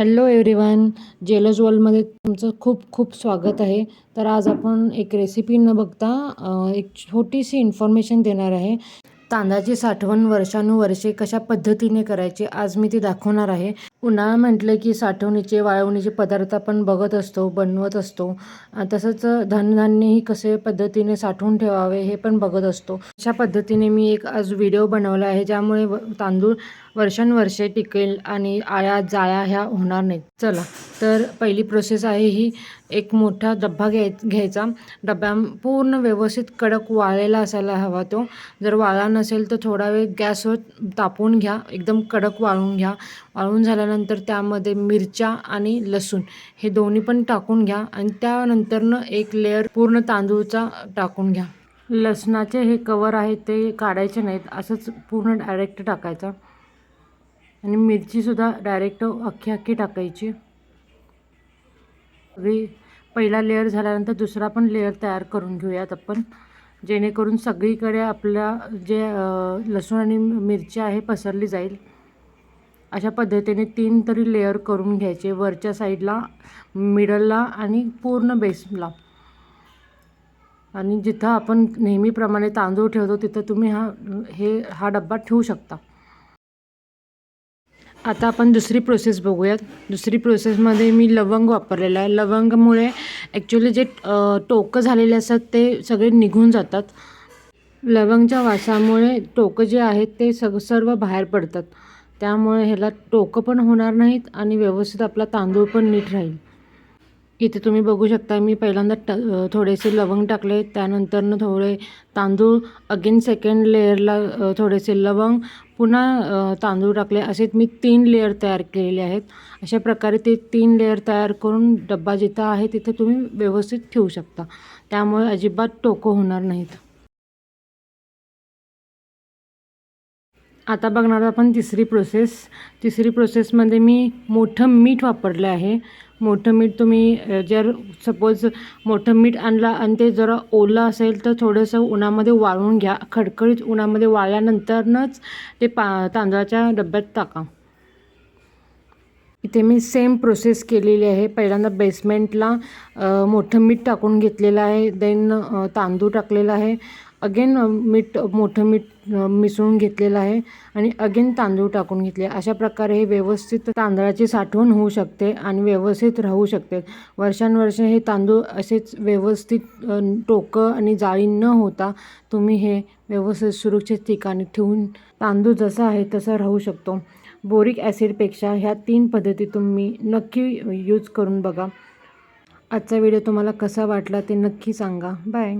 Hello everyone जेलज वर्ल्डमध्ये तुमचं खूप खूप स्वागत आहे. तर आज आपण एक रेसिपी न बघता एक छोटीशी इन्फॉर्मेशन देणार आहे. तांदळाची साठवण वर्षानुवर्षे कशा पद्धतीने करायची आज मी ती दाखवणार आहे. उन्हाळा म्हटलं की साठवणीचे वाळवणीचे पदार्थ आपण बघत असतो बनवत असतो. तसंच धनधान्यही कसे पद्धतीने साठवून ठेवावे हे पण बघत असतो. अशा पद्धतीने मी एक आज व्हिडिओ बनवला आहे ज्यामुळे तांदूळ वर्षानुवर्षे टिकेल आणि आळ्या जाळ्या ह्या होणार नाहीत. चला तर पहिली प्रोसेस आहे ही एक मोठा डब्बा घ्याय घ्यायचा. डब्या पूर्ण व्यवस्थित कडक वाळलेला असायला हवा तो. जर वाळला नसेल तर थोडा वेळ गॅसवर तापवून घ्या. एकदम कडक वाळून घ्या. वाळून झाल्यानंतर त्यामध्ये मिरच्या आणि लसूण हे दोन्ही पण टाकून घ्या आणि त्यानंतरनं एक लेअर पूर्ण तांदूळचा टाकून घ्या. लसणाचे हे कवर आहे ते काढायचे नाहीत. असंच पूर्ण डायरेक्ट टाकायचं. आणि मिरचीसुद्धा डायरेक्ट अख्खी अख्खी टाकायची. सगळी पहिला लेअर झाल्यानंतर दुसरा पण लेअर तयार करून घेऊयात आपण. जेणेकरून सगळीकडे आपल्या जे लसूण आणि मिरची आहे पसरली जाईल. अशा पद्धतीने तीन तरी लेअर करून घ्यायचे वरच्या साईडला मिडलला आणि पूर्ण बेसला आणि जिथं आपण नेहमीप्रमाणे तांदूळ ठेवतो तिथं तुम्ही हा हे हा डब्बा ठेवू शकता. आता आपण दुसरी प्रोसेस बघूयात. दुसरी प्रोसेसमध्ये मी लवंग वापरलेलं आहे. लवंगमुळे ॲक्च्युली जे टोकं झालेले असतात ते सगळे निघून जातात. लवंगच्या वासामुळे टोकं जे आहेत ते सग सर्व बाहेर पडतात. त्यामुळे ह्याला टोकं पण होणार नाहीत आणि व्यवस्थित आपला तांदूळ पण नीट राहील. इथे तुम्ही बघू शकता मी पहिल्यांदा ट थोडेसे लवंग टाकले त्यानंतरनं थोडे तांदूळ अगेन सेकंड लेअरला थोडेसे लवंग पुन्हा तांदूळ टाकले. असे मी तीन लेअर तयार केलेले आहेत. अशा प्रकारे ते तीन लेअर तयार करून डब्बा जिथं आहे तिथे तुम्ही व्यवस्थित ठेवू शकता. त्यामुळे अजिबात टोकं होणार नाहीत. आता बघणार आपण तिसरी प्रोसेस तिसरी प्रोसेसमध्ये मी मोठं मीठ वापरलं आहे. मोठं मीठ तुम्ही जर सपोज मोठं मीठ आणलं आणि ते जरा ओलं असेल तर थोडंसं उन्हामध्ये वाळून घ्या. खडखडीत उन्हामध्ये वाळल्यानंतरनच ते पा तांदळाच्या डब्यात टाका. इथे मी सेम प्रोसेस केलेली आहे. पहिल्यांदा बेसमेंटला मोठं मीठ टाकून घेतलेलं आहे. देन तांदूळ टाकलेला आहे. अगेन मीठ मोठं मीठ मिसळून घेतलेलं आहे आणि अगेन तांदूळ टाकून घेतले. अशा प्रकारे हे व्यवस्थित तांदळाची साठवण होऊ शकते आणि व्यवस्थित राहू शकते. वर्षानुवर्षे हे तांदूळ असेच व्यवस्थित टोकं आणि जाळी न होता तुम्ही हे व्यवस्थित सुरक्षित ठिकाणी ठेवून तांदूळ जसा आहे तसा राहू शकतो. बोरिक ॲसिडपेक्षा ह्या तीन पद्धती तुम्ही नक्की यूज करून बघा. आजचा व्हिडिओ तुम्हाला कसा वाटला ते नक्की सांगा. बाय.